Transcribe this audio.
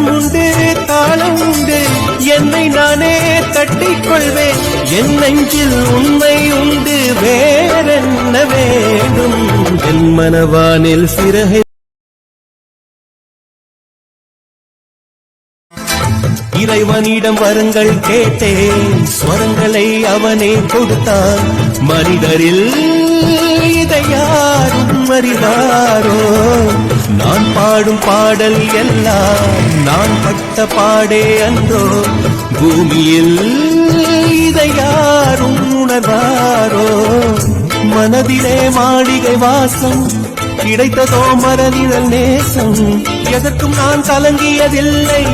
ராகம் உண்டு தாளம் உண்டு. என்னை நானே தட்டிக்கொள்வேன். என் நெஞ்சில் உண்மை உண்டு வேறென்ன வேண்டும்? என் மனவானில் சிறகை இறைவனிடம் வரங்கள் கேட்டேன். ஸ்வரங்களை அவனே கொடுத்தான். மனிதரில் இதை யாரும் அறிவாரோ நான் பாடும் பாடல் எல்லாம் நான் பட்ட பாடே அன்றோ. பூமியில் இதை யாரும் உணர்வாரோ? மனதிலே மாளிகை வாசம் கிடைத்ததோ மரநிழல் நேசம் எதற்கும் நான் கலங்கியதில்லை.